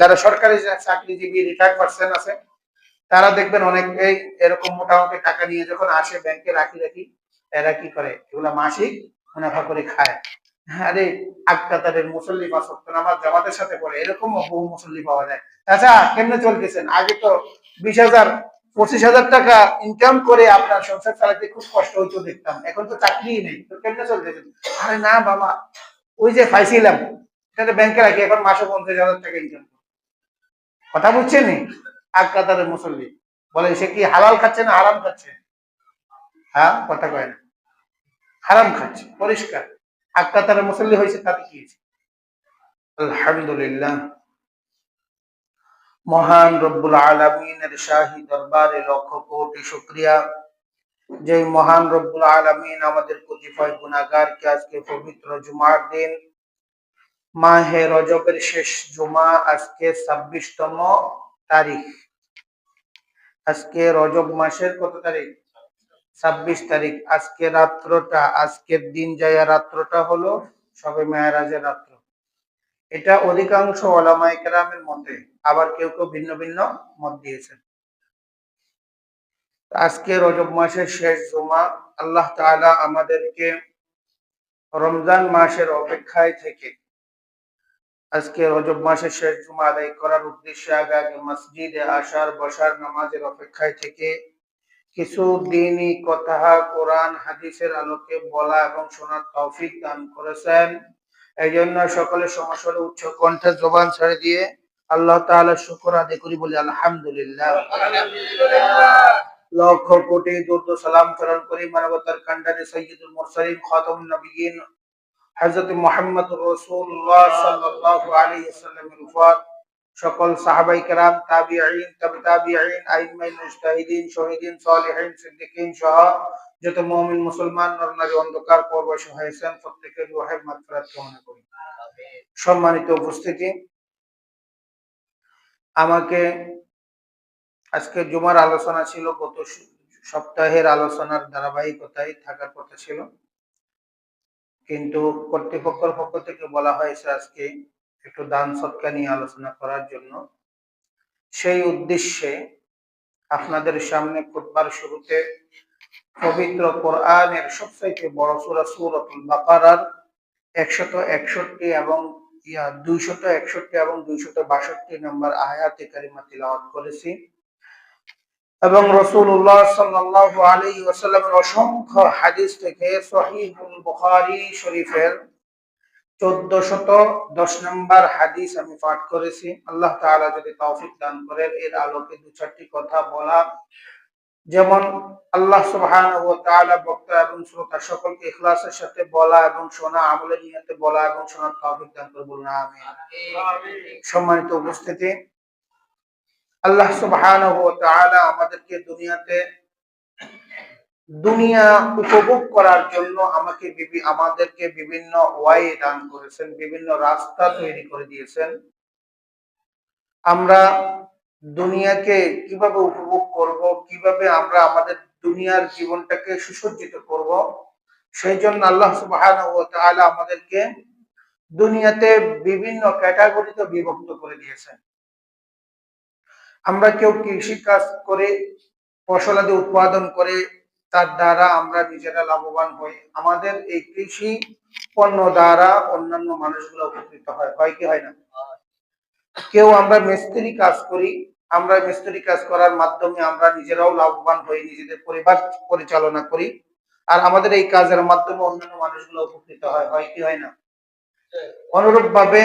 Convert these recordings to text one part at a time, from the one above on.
যারা সরকারি চাকরিজীবী রিটায়ার্ড পার্সন আছে, তারা দেখবেন অনেকেই এরকম মোটামুটি টাকা নিয়ে যখন আসে ব্যাংকে রাখি রাখি, এরা কি করে? এগুলা মাসিক মুনাফা করে খায়। আরে মুসল্লি বা জামাতের সাথে পড়ে, এরকম বহু মুসল্লি পাওয়া যায়। আচ্ছা কেমনে চলতেছেন? আগে তো বিশ হাজার, পঁচিশ হাজার টাকা ইনকাম করে আপনার সংসার চালাতে খুব কষ্ট হইতো দেখতাম। এখন তো চাকরি নেই। তো কেমনে চলতেছেন? আরে না বাবা, ওই যে পাইছিলাম সেটা ব্যাংকে রাখি, এখন মাসে পঞ্চাশ হাজার টাকা ইনকাম কথা বুঝছেন আগ কাতারের মুসল্লি। বলে সে কি হালাল খাচ্ছে না হারাম খাচ্ছে? হ্যাঁ কথা কয় না। হারাম খাচ্ছে, পরিষ্কার। আগ কাতারের মুসল্লি হয়েছে, তাতে কি আলহামদুলিল্লাহ। মহান রব্বুল আলমিনের শাহী দরবারে লক্ষ কোটি শুক্রিয়া। যে মহান রব্বুল আলমিন আমাদের কুজিফায় গুনাগারকে আজকে পবিত্র জুমার দিন মাহে রজবের শেষ জুমা আজকে ছাব্বিশতম তারিখ। আজকে রজব মাসের কত তারিখ? ছাব্বিশ তারিখ। আজকে রাত্রটা, আজকের দিন যায় রাত্রটা হলো সবে মেয়ারাজের রাত্র। এটা অধিকাংশ ওলামাই মতে, আবার কেউ কেউ ভিন্ন ভিন্ন মত দিয়েছেন। আজকে রজব মাসের শেষ জুমা, আল্লাহ তাআলা আমাদেরকে রমজান মাসের অপেক্ষায় থেকে আজকে রজব মাসের শেষ জুমা আদায় করার উদ্দেশ্যে আগে আগে মসজিদে আসার, বসার, নামাজের অপেক্ষায় থেকে কিছু দিনই কথা, কোরআন, হাদিসের আলোকে বলা এবং শোনার তৌফিক দান করেছেন। এই জন্য সকলে সমস্যার উচ্চ কণ্ঠে জবান ছেড়ে দিয়ে আল্লাহ তাআলা শুকর আদায় করি বলি, আলহামদুলিল্লাহ। লক্ষ কোটি দুর্দ সালাম প্রেরণ করি, মানবতার কান্ডারে সৈয়দুল মুরসালিন, খাতামুন নবিয়িন হযরত মুহাম্মদ ওয়াসাল্লামের উপর সকল সাহাবাই শহীদিন, সালিহিন, সিদ্দিকিন সহ যত মুমিন, মুসলমান অন্ধকার প্রত্যেকের মাগফিরাত কামনা করি। সম্মানিত উপস্থিতি, আমাকে আজকে জুমার আলোচনা ছিল, গত সপ্তাহের আলোচনার ধারাবাহিকতায় থাকার কথা ছিল। কিন্তু কর্তৃপক্ষের পক্ষ থেকে বলা হয়েছে আজকে একটু দান সৎকা নিয়ে আলোচনা করার জন্য। সেই উদ্দেশ্যে আপনাদের সামনে খুতবার শুরুতে পবিত্র কোরআনের সবচাইতে বড় সূরা সূরাতুল বাকারার একশত একষট্টি এবং ইয়া দুইশত একষট্টি এবং দুইশত বাষট্টি নম্বর আয়াতে কারিমা তিলাওয়াত করেছি। এবং রসুল্লাহ সাল্লাল্লাহু আলাইহি ওয়াসাল্লামের অসংখ্য হাদিস থেকে সহিহুল বুখারী শরীফের চোদ্দশত দশ নম্বর হাদিস আমি পাঠ করেছি। আল্লাহ তাআলা যদি তৌফিক দান করেন এর আলোকে দু চারটি কথা বলা। যেমন আল্লাহ সুবহানাহু ওয়া তাআলা বক্তা এবং শ্রোতা সকলকে ইখলাসের সাথে বলা এবং শোনা আমলে নিয়তে বলা এবং শোনার তৌফিক দান করে বলুন আমিন। সম্মানিত উপস্থিতি আল্লাহ তাআলা আমাদেরকে দুনিয়াতে দুনিয়া উপভোগ করার জন্য আমাকে আমাদেরকে বিভিন্ন ওয়াই দান করেছেন, বিভিন্ন রাস্তা তৈরি করে দিয়েছেন। আমরা দুনিয়াকে কীভাবে উপভোগ করব, কীভাবে আমরা আমাদের দুনিয়ার জীবনটাকে সুসজ্জিত করব সেই জন্য আল্লাহ তাআলা আমাদেরকে দুনিয়াতে বিভিন্ন ক্যাটাগরিতে বিভক্ত করে দিয়েছেন। আমরা কেউ কৃষি কাজ করে ফসলাদি উৎপাদন করে, তার দ্বারা আমরা নিজেরা লাভবান হই। আমাদের এই কৃষি পণ্য দ্বারা অন্যান্য মানুষগুলো উপকৃত হয়। হয় কি হয় না? কেউ আমরা মিস্ত্রি কাজ করি, আমরা মিস্ত্রি কাজ করার মাধ্যমে আমরা নিজেরাও লাভবান হই, নিজেদের পরিবার পরিচালনা করি। আর আমাদের এই কাজের মাধ্যমে অন্যান্য মানুষগুলো উপকৃত হয়। হয় কি হয় না? অনুরূপ ভাবে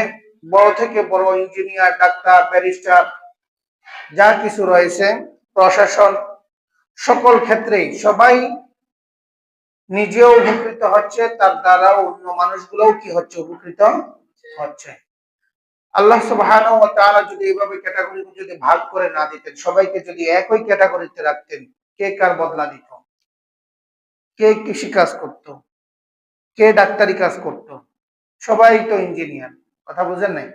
বড় থেকে বড় ইঞ্জিনিয়ার, ডাক্তার, ব্যারিস্টার যা কিছু রয়েছে, প্রশাসন সকল ক্ষেত্রেই, সবাই নিজেও উপকৃত হচ্ছে, তার দ্বারা অন্য মানুষগুলোও কি হচ্ছে, উপকৃত হচ্ছে। আল্লাহ সুবহানাহু ওয়া তাআলা যদি এইভাবে ক্যাটাগরি যদি ভাগ করে না দিতেন, সবাইকে যদি একই ক্যাটাগরিতে রাখতেন, কে কার বদলা দিত? কে কৃষি কাজ করত? কে ডাক্তারি কাজ করত? সবাই তো ইঞ্জিনিয়ার কথা বুঝেন নাই?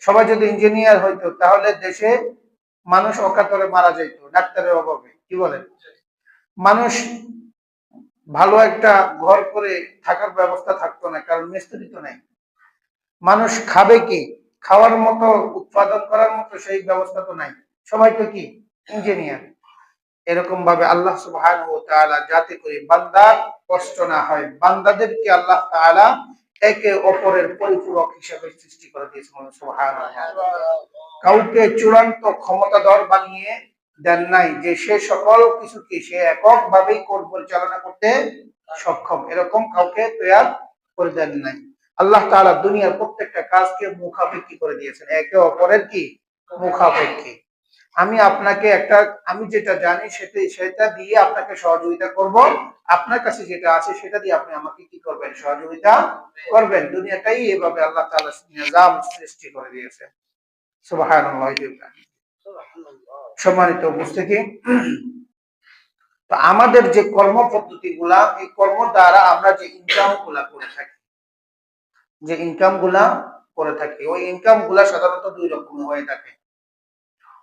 সবাই যদি ইঞ্জিনিয়ার হইতো, তাহলে দেশে মানুষ অকাতরে মারা যাইতো, ডাক্তারের অভাবে, কি বলেন? মানুষ ভালো একটা ঘর করে থাকার ব্যবস্থা থাকতো না, কারণ মিস্ত্রি তো নাই। মানুষ খাবে কি? খাওয়ার মতো, উৎপাদন করার মতো সেই ব্যবস্থা তো নাই। সবাই তো কি? ইঞ্জিনিয়ার। এরকম ভাবে আল্লাহ তাআলা যাতে করে বান্দার কষ্ট না হয়, বান্দাদেরকে আল্লাহ একে অপরের পরিপূরক হিসাবে সৃষ্টি করে দিয়েছেন সুবহানাল্লাহ কাউকে চূড়ান্ত ক্ষমতাধর বানিয়ে দেন নাই যে সে সকল কিছুকে সে একক ভাবেই পরিচালনা করতে সক্ষম। এরকম কাউকে তৈয়ার করে দেন নাই। আল্লাহ তাআলা দুনিয়ার প্রত্যেকটা কাজকে মুখাপেক্ষি করে দিয়েছেন। একে অপরের কি? মুখাপেক্ষি। আমি আপনাকে একটা, আমি যেটা জানি সেটা সেটা দিয়ে আপনাকে সহযোগিতা করব। আপনার কাছে যেটা আছে সেটা দিয়ে আপনি আমাকে কি করবেন? সহযোগিতা করবেন। দুনিয়াটাই এভাবে আল্লাহ তাআলা নিজাম সৃষ্টি করে দিয়েছে সম্মানিত তো আমাদের যে কর্ম পদ্ধতি গুলা এই কর্ম দ্বারা আমরা যে ইনকামগুলা করে থাকি, যে ইনকামগুলা করে থাকি, ওই ইনকামগুলা সাধারণত দুই রকম হয়ে থাকে।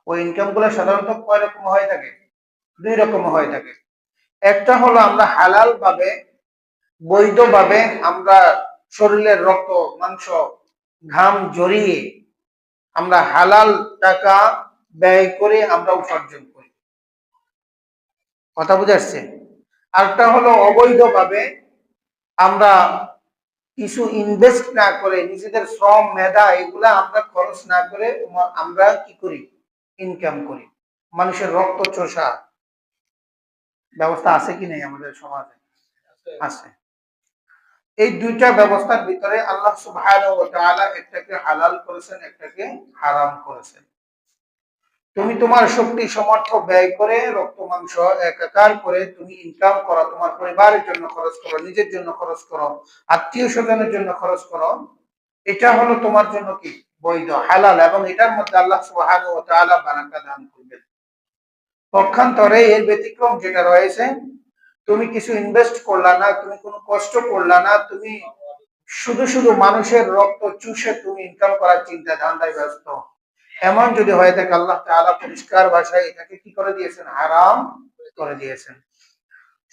ওই ইনকামগুলা সাধারণত কয় রকম হয়ে থাকে? দুই রকম হয়ে থাকে। একটা হলো আমরা হালাল ভাবে বৈধ ভাবে আমরা শরীরের রক্ত, মাংস, ঘাম জড়িয়ে আমরা হালাল টাকা ব্যয় করে আমরা উপার্জন করি। কথা বুঝে আসছে? আরেকটা হলো অবৈধভাবে আমরা কিছু ইনভেস্ট না করে নিজেদের শ্রম, মেধা এগুলা আমরা খরচ না করে আমরা কি করি? ইনকাম করি। মানুষের রক্ত চোষা ব্যবস্থা আছে কি নেই আমাদের সমাজে? আছে। এই দুইটা ব্যবস্থার ভিতরে আল্লাহ সুবহানাহু একটাকে হালাল করেছেন, একটাকে হারাম করেছেন। তুমি তোমার শক্তি সমর্থ ব্যয় করে রক্ত, মাংস একাকার করে তুমি ইনকাম করো, তোমার পরিবারের জন্য খরচ করো, নিজের জন্য খরচ করো, আত্মীয় স্বজনের জন্য খরচ করো, এটা হলো তোমার জন্য কি? বৈধ, হালাল, এবং এটার মধ্যে আল্লাহ সুবহানাহু ওয়া তাআলা বারাকা দান করবেন। পক্ষান্তরে এর ব্যতিক্রম যেটা রয়েছে তুমি কিছু ইনভেস্ট করলা না, তুমি কোনো কষ্ট করলা না, তুমি শুধু শুধু মানুষের রক্ত চুষে তুমি ইনকাম করার চিন্তা ধান্দায় ব্যস্ত। এমন যদি হয়ে থাকে আল্লাহ তাআলা পরিষ্কার ভাষায় এটাকে কি করে দিয়েছেন? হারাম করে দিয়েছেন।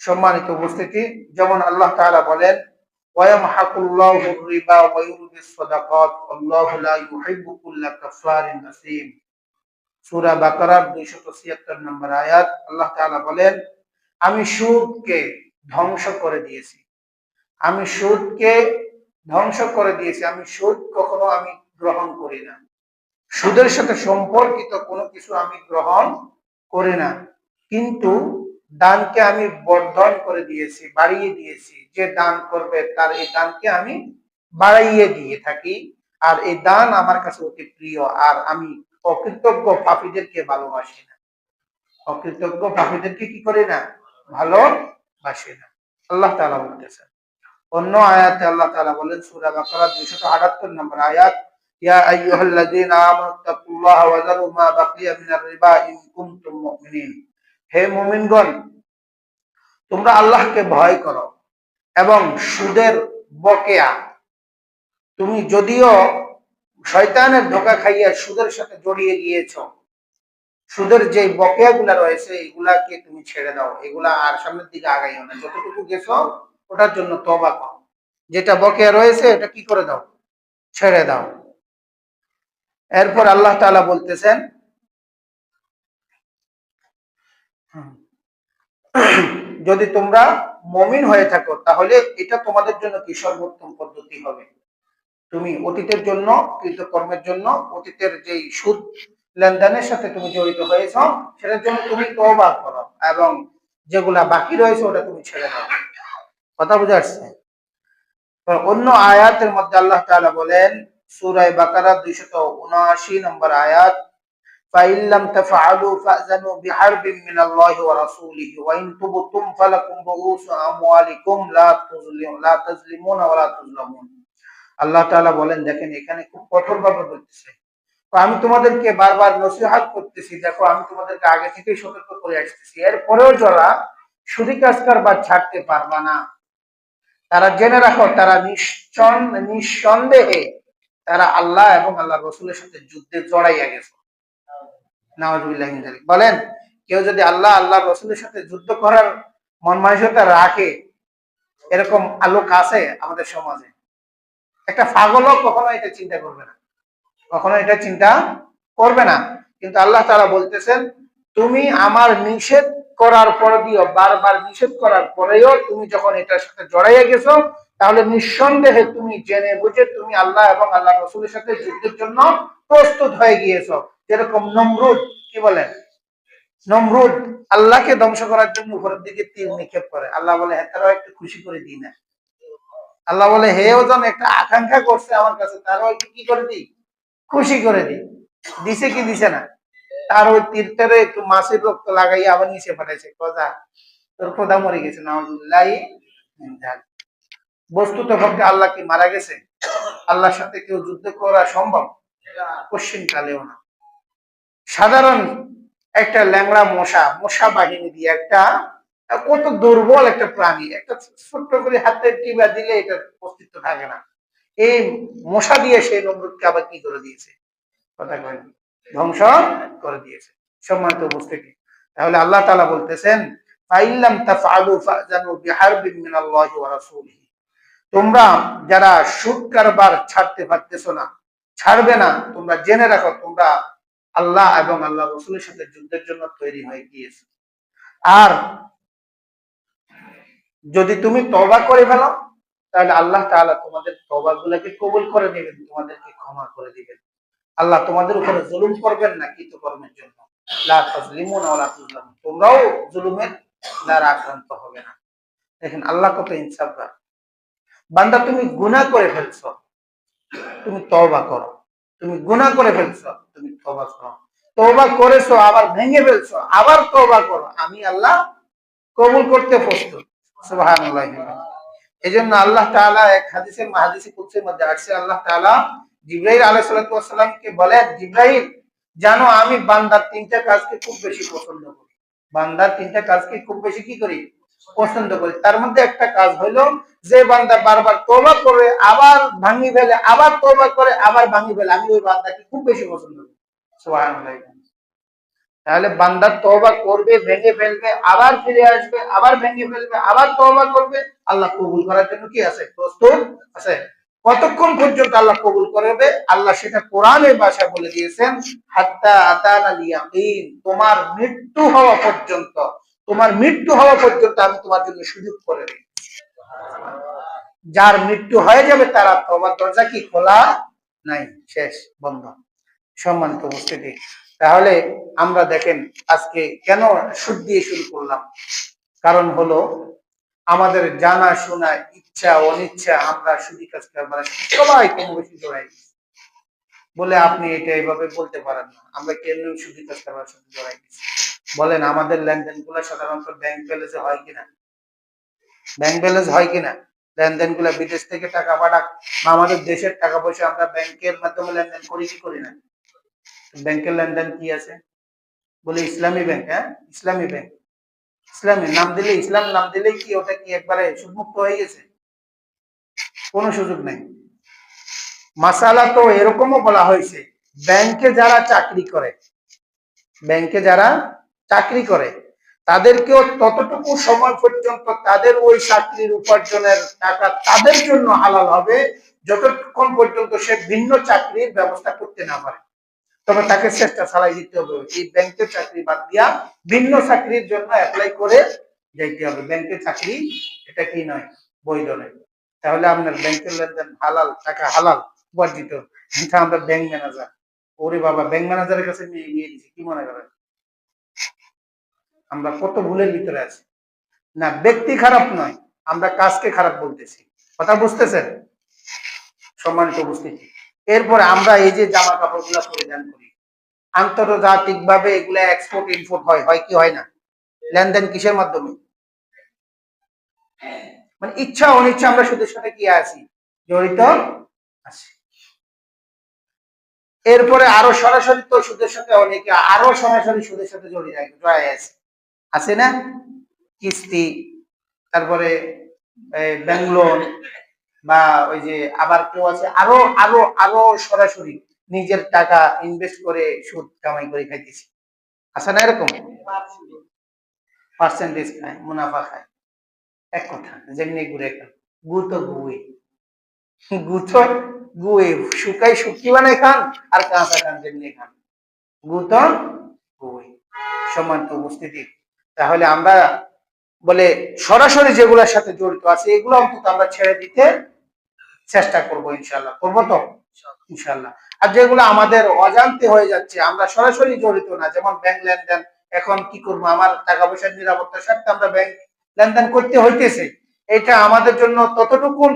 সম্মানিত উপস্থিতি, যেমন আল্লাহ তাআলা বলেন রিবা ওয়া ইউরবিস সাদাকাত, আল্লাহু লা ইউহিব্বু কুল্লা কাফারিন আসীম। সূরা বাকারার 276 নম্বর আয়াত, আল্লাহ তাআলা বলেন আমি সুদকে ধ্বংস করে দিয়েছি। আমি সুদকে ধ্বংস করে দিয়েছি। আমি সুদ কখনো আমি গ্রহণ করি না। সুদের সাথে সম্পর্কিত কোনো কিছু আমি গ্রহণ করি না। কিন্তু দানকে আমি বর্ধন করে দিয়েছি, বাড়িয়ে দিয়েছি। যে দান করবে তার এই দানকে আমি বাড়াইয়ে দিয়ে থাকি। আর এই দান আমার কাছে অতি প্রিয়। আর আমি অকৃতজ্ঞ পাপীদেরকে ভালোবাসি না। অকৃতজ্ঞ পাপীদেরকে কি করি না? ভালোবাসি না আল্লাহ তাআলা বলতেছেন অন্য আয়াতে আল্লাহ তাআলা বলেন, সূরা বাকারা 278 নম্বর আয়াত তোমরা আল্লাহকে ভয় করো এবং সুদের বকেয়া। তুমি যদিও শয়তানের ধোকা খাইয়া সুদের সাথে জড়িয়ে গিয়েছ সুদের যে বকেয়া গুলা রয়েছে, এগুলাকে তুমি ছেড়ে দাও। এগুলা আর সামনের দিকে আগাইও না। যতটুকু গেছো, ওটার জন্য তবা করো। যেটা বকেয়া রয়েছে, এটা কি করে দাও? ছেড়ে দাও। এরপর আল্লাহ তাআলা বলতেছেন, যদি তোমরা মমিন হয়ে থাকো, তাহলে এটা তোমাদের জন্য কি সর্বোত্তম পদ্ধতি হবে? তুমি অতীতের জন্য, কৃতকর্মের জন্য, অতীতের যেই সুদ লেনদেনের সাথে তুমি জড়িত হয়েছ, সেটার জন্য তুমি তোবা করো এবং যেগুলা বাকি রয়েছে ওটা তুমি ছেড়ে দাও। কথা বুঝে আসছে? অন্য আয়াতের মধ্যে আল্লাহ তাআলা বলেন সূরায় বাকারা 279 নম্বর আয়াত ফাইল্লাম তাফআলু ফাযানু বিহারবিন মিনাল্লাহি ওয়া রাসূলিহি ওয়া ইন তুবতুম ফালাকুম রুউসু আমওয়ালিকুম, লা তুযলিমুন লা তাযলিমুনা ওয়া আল্লাহ বলেন, দেখেন, এখানে খুব কঠোরভাবে বলতেছে আমি তোমাদেরকে বারবার নসিহত করতেছি, দেখো আমি তোমাদেরকে আগে থেকেই সতর্ক করে আসতেছি। এরপরেও যারা সুদি কাজ কারবার ছাড়তে পারবা না, তারা জেনে রাখো, তারা নিঃসন্দেহে তারা আল্লাহ এবং আল্লাহ রসুলের সাথে যুদ্ধে জড়াইয়া গেছে। বলেন, কেউ যদি আল্লাহ আল্লাহ রসুলের সাথে যুদ্ধ করার মন মানসিকতা রাখে, এরকম আলোক আছে আমাদের সমাজে। একটা পাগলও কখনো এটা চিন্তা করবে না। কখনো এটা চিন্তা করবে না। কিন্তু আল্লাহ তাআলা বলতেছেন, তুমি আমার নিষেধ করার পর দিও, বারবার নিষেধ করার পরেও তুমি যখন এটার সাথে জড়াইয়া গেছো, তাহলে নিঃসন্দেহে তুমি জেনে বুঝে তুমি আল্লাহ এবং আল্লাহ রসুলের সাথে যুদ্ধের জন্য প্রস্তুত হয়ে গিয়েছো। যেরকম নমরুদ, কি বলেন নমরুদ আল্লাহকে ধ্বংস করার জন্য উপরের দিকে তীর নিক্ষেপ করে। আল্লাহ বলে হ্যাঁ তারাও একটু খুশি করে দিই না। আল্লাহ বলে হে ওজন একটা আকাঙ্ক্ষা করছে আমার কাছে, তারাও একটু কি করে দিই? খুশি করে দিই। দিছে কি দিছে না? তার ওই তীরটারে একটু মাছের রক্ত লাগাই আবার নিচে পাঠাইছে কথা তোর খোদা মরে গেছে, নাউজুবিল্লাহ বস্তুত পক্ষে আল্লাহ কি মারা গেছে? আল্লাহর সাথে কেউ যুদ্ধ করা সম্ভব? কোশ্চিন কালেও না। সাধারণ একটা ল্যাংড়া মশা মশা বাহিনী দিয়ে একটা, কত দুর্বল একটা প্রাণী, একটা ছোট্ট করে হাতে টিবা দিলে এটা অস্তিত্ব থাকে না। এই মশা দিয়ে সেই নমরুদকে আবার কি করে দিয়েছে? কথা কয় ধ্বংস করে দিয়েছে। সম্মানিত উপস্থিতি। তাহলে আল্লাহ তাআলা বলতেছেন তোমরা যারা সুদ ছাড়তে পারতেছো না, ছাড়বে না, তোমরা জেনে রাখো, তোমরা আল্লাহ এবং আল্লাহ রসুলের সাথে যুদ্ধের জন্য তৈরি হয়ে গিয়েছে। আর যদি তুমি তবা করে ফেলো তাহলে আল্লাহ তাআলা তোমাদের তবা গুলাকে কবুল করে নেবেন, তোমাদেরকে ক্ষমা করে দিবেন। আল্লাহ তোমাদের উপরে জুলুম করবেন না জন্য। ওয়া লা তুজলামুন তোমরাও জুলুমের দ্বারা আক্রান্ত হবে না। দেখেন আল্লাহ কত বান্দা, তুমি গুনাহ করে ফেলছো। তুমি তওবা করো। তুমি গুনাহ করে ফেলছো, তুমি তওবা করো। তওবা করেছ, আবার ভেঙে ফেলছো, আবার তওবা করো। আমি আল্লাহ কবুল করতে প্রস্তুত। এজন্য আল্লাহ তাআলা এক হাদিসে কুদসির মধ্যে আসছে আল্লাহ তাআলা জিব্রাইল আলাইহিস সালামকে বলেন জিব্রাইল, জানো আমি বান্দার তিনটা কাজকে খুব বেশি পছন্দ করি। বান্দার তিনটা কাজকে খুব বেশি কি করি? পছন্দ করি। তার মধ্যে একটা কাজ হলো যে বান্দা বারবার তোবা করে, আবার ভাঙি ফেলে, আবার তোবা করে, আবার ভাঙি ফেলে। আমি ওই বান্দাকে খুব বেশি পছন্দ করি। সুবহানাল্লাহ। তাহলে বান্দা তওবা করবে, ভেঙে ফেলবে, আবার ফিরে আসবে, আবার ভেঙে ফেলবে, আবার তওবা করবে, আল্লাহ কবুল করার জন্য কি আছে? প্রস্তুত আছে? কতক্ষণ পর্যন্ত আল্লাহ কবুল করবে? আল্লাহ সেটা কোরআনের ভাষায় বলে দিয়েছেন, হাত্তা আতানা তোমার মৃত্যু হওয়া পর্যন্ত, তোমার মৃত্যু হওয়া পর্যন্ত আমি তোমার জন্য সুযোগ করে দিই। যার মৃত্যু হয়ে যাবে, তারা তোমার দরজা কি খোলা নাই? শেষ, বন্ধ। সম্মানিত উপস্থিতি। তাহলে আমরা দেখেন আজকে কেন সুদ দিয়ে শুরু করলাম? কারণ হলো আমাদের জানা শোনা ইচ্ছা, অনিচ্ছা, আমরা সুদী কাজ মানে সবাই কম বেশি জড়াই বলে আপনি এটা এইভাবে বলতে পারেন না। আমরা কেন সুদী কাজ করবার সাথে জড়াই বলেন আমাদের লেনদেনগুলো সাধারণত ব্যাংক ব্যালেন্সে হয় কিনা? ব্যাংক ব্যালেন্স হয় কিনা? লেনদেনগুলা বিদেশ থেকে টাকা পাঠাক আমাদের দেশের টাকা পয়সা আমরা ব্যাংকের মাধ্যমে লেনদেন করি কি করি না? ব্যাংকের লেনদেন কি আছে? বলে ইসলামী ব্যাংক হ্যাঁ? ইসলামী ব্যাংক। ইসলামী, নাম দিলে, ইসলাম নাম দিলে কি ওটা কি একবারে সুদমুক্ত হয়ে গেছে? কোনো সুযোগ নেই। মাসালা তো এরকমও বলা হয়েছে, ব্যাংকে যারা চাকরি করে, ব্যাংকে যারা চাকরি করে, তাদেরকেও ততটুকু সময় পর্যন্ত তাদের ওই চাকরির উপার্জনের টাকা তাদের জন্য হালাল হবে, যতক্ষণ পর্যন্ত সে ভিন্ন চাকরির ব্যবস্থা করতে না পারে। তবে তাকে চেষ্টা চালাই দিতে হবে। এই ব্যাংকের চাকরি বাদ দিয়া ভিন্ন চাকরির জন্য অ্যাপ্লাই করে যাইতে হবে। ব্যাংকের চাকরি এটা কি নয়, বৈধ নয়। তাহলে আপনার ব্যাংকের লেনদেন হালাল, টাকা হালাল উপার্জিত এটা আমরা ব্যাংক ম্যানেজার ওরে বাবা ব্যাংক ম্যানেজারের কাছে নিয়ে গিয়ে দিচ্ছি কি মনে করেন? আমরা কত ভুলের ভিতরে আছি। না, ব্যক্তি খারাপ নয়, আমরা কাজকে খারাপ বলতেছি। কথা বুঝতেছেন? সম্মানিত উপস্থিতি। এরপরে আমরা এই যে জামা কাপড়গুলা পরিধান করি। আন্তর্জাতিক ভাবে এগুলা এক্সপোর্ট ইম্পোর্ট হয় হয় কি হয় না? লেনদেন কিসের মাধ্যমে? মানে ইচ্ছা, অনিচ্ছা আমরা সুদের সাথে কি আছি? জড়িত আছি। এরপরে আরও সরাসরি তো সুদের সাথে অনেকে, আরও সরাসরি সুদের সাথে জড়িয়ে আছে আছে। না? কিস্তি, তারপরে ব্যাংক বা ওই যে আবার কেউ আছে, আরও আরও আরও সরাসরি নিজের টাকা ইনভেস্ট করে সুদ কামাই করে খাইতেছি। আছে না এরকম? পার্সেন্টেজ খায়, মুনাফা খায়। এক কথা, যেমনি ঘুরে গু তো গুই গু তো গুয়ে শুকাই শুকি বানাই খান, আর কাঁচা খান যেমনি খান। গু গুই সম্মানিত উপস্থিতি। তাহলে আমরা বলে সরাসরি যেগুলোর সাথে জড়িত আছে, এগুলো অন্তত আমরা ছেড়ে দিতে চেষ্টা করব ইনশাল্লাহ করব তো? ইনশাল্লাহ আর যেগুলো আমাদের অজান্তে হয়ে যাচ্ছে আমরা সরাসরি জড়িত না যেমন ব্যাংক লেনদেন এখন কি করব? আমার টাকা পয়সার নিরাপত্তার স্বার্থে আমরা ব্যাংক লেনদেন করতে হইতেছে। এটা আমাদের জন্য ততটুকুন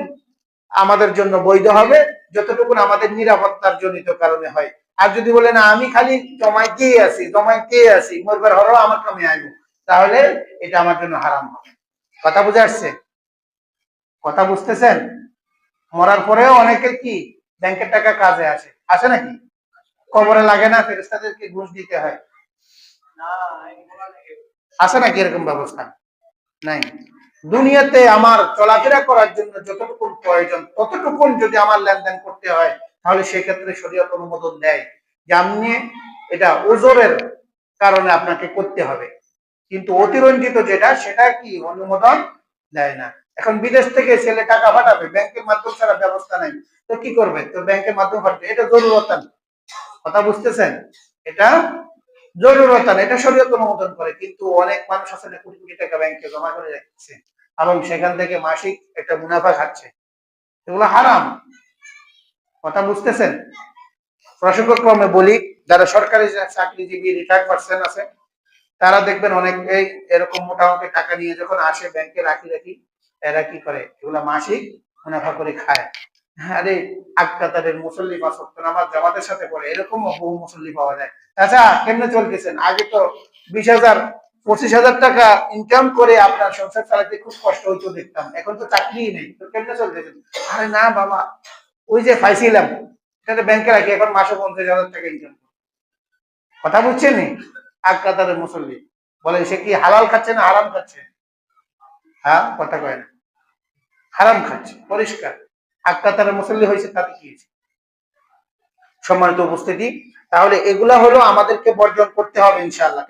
আমাদের জন্য বৈধ হবে যতটুকুন আমাদের নিরাপত্তার জনিত কারণে হয়। আর যদি বলে না আমি খালি জমাইতে আছি জমাইতে আছি মরবার হরো আমার কামে আইব তাহলে এটা আমার জন্য হারাম হবে। কথা বুঝে আসছে? কথা বুঝতেছেন? মরার পরেও অনেকের কি ব্যাংকের টাকা কাজে আসে? আসে নাকি? কবরে লাগে না ফেরেস্তাদেরকে ঘুষ দিতে হয়? আছে নাকি এরকম ব্যবস্থা? নাই। দুনিয়াতে আমার চলাফেরা করার জন্য যতটুকু প্রয়োজন ততটুকু যদি আমার লেনদেন করতে হয় তাহলে সেক্ষেত্রে শরীয়ত অনুমোদন দেয়। যে আপনি এটা ওজোরের কারণে আপনাকে করতে হবে। কিন্তু অতিরঞ্জিত যেটা সেটা কি অনুমোদন দেয় না। এখন বিদেশ থেকে ছেলে টাকা পাঠাবে, ব্যাংকের মাধ্যম ছাড়া ব্যবস্থা নাই। তো কি করবে? তো ব্যাংকের মাধ্যমে পাঠাবে। এটা জরুরতান কথা বুঝতেছেন? এটা জরুরতান এটা শরীয়ত অনুমোদন করে। কিন্তু অনেক মানুষ না কোটি কোটি টাকা ব্যাংকে জমা করে রাখছে। এবং সেখান থেকে মাসিক একটা মুনাফা খাচ্ছে। এগুলো হারাম। কথা বুঝতেছেন? প্রসঙ্গক্রমে বলি, যারা সরকারি চাকরিজীবী রিটায়ার পার্সন আছে, তারা দেখবেন অনেক এই এরকম মোটামুটি টাকা নিয়ে যখন আসে ব্যাংকে রাখি রাখি এরা কি করে? এগুলা মাসিক মুনাফা করে খায়। আরে আকাতারের মুসল্লি বা সত্য নামাজ জামাতের সাথে পড়ে, এরকমও বহু মুসল্লি পাওয়া যায়। আচ্ছা কেমনে চলতেছেন? আগে তো বিশ হাজার, পঁচিশ হাজার টাকা ইনকাম করে আপনার সংসার চালাতে খুব কষ্ট হইতো দেখতাম। এখন তো চাকরিই নেই। তো কেমনে চলতেছেন? আরে না বাবা ওই যে পাইছিলাম, সেটা ব্যাংকে রাখি, এখন মাসে পঞ্চাশ হাজার টাকা ইনকাম কথা বুঝছেন নি? আগ কাতারের মুসল্লি। বলে, সে কি হালাল খাচ্ছে না হারাম খাচ্ছে? হ্যাঁ কথা কয় না। হারাম খাচ্ছে, পরিষ্কার। আক্কা তারা মুসল্লি হয়েছে, তাতে কি সম্মানিত উপস্থিতি, তাহলে এগুলা হলো আমাদেরকে বর্জন করতে হবে ইনশাআল্লাহ।